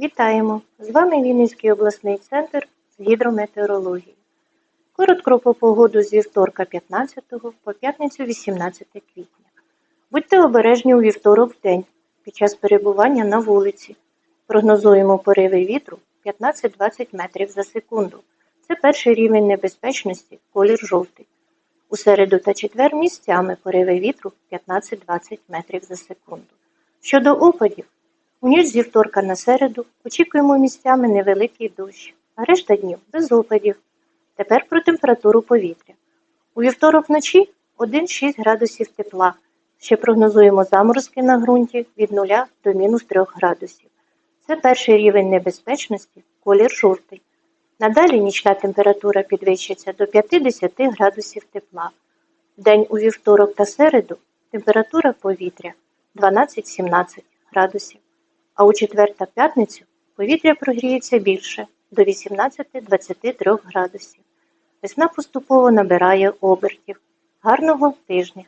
Вітаємо! З вами Вінницький обласний центр з гідрометеорології. Коротко про погоду з вівторка 15 по п'ятницю 18 квітня. Будьте обережні у вівторок в день під час перебування на вулиці. Прогнозуємо пориви вітру 15-20 метрів за секунду. Це перший рівень небезпечності, колір жовтий. У середу та четвер місцями пориви вітру 15-20 метрів за секунду. Щодо опадів, у ніч з вівторка на середу очікуємо місцями невеликий дощ, а решта днів без опадів. Тепер про температуру повітря. У вівторок вночі 1-6 градусів тепла. Ще прогнозуємо заморозки на ґрунті від 0 до мінус 3 градусів. Це перший рівень небезпечності, колір жовтий. Надалі нічна температура підвищиться до 50 градусів тепла. Вдень у вівторок та середу температура повітря 12-17 градусів, а у четвер та п'ятницю повітря прогріється більше до 18-23 градусів. Весна поступово набирає обертів. Гарного тижня!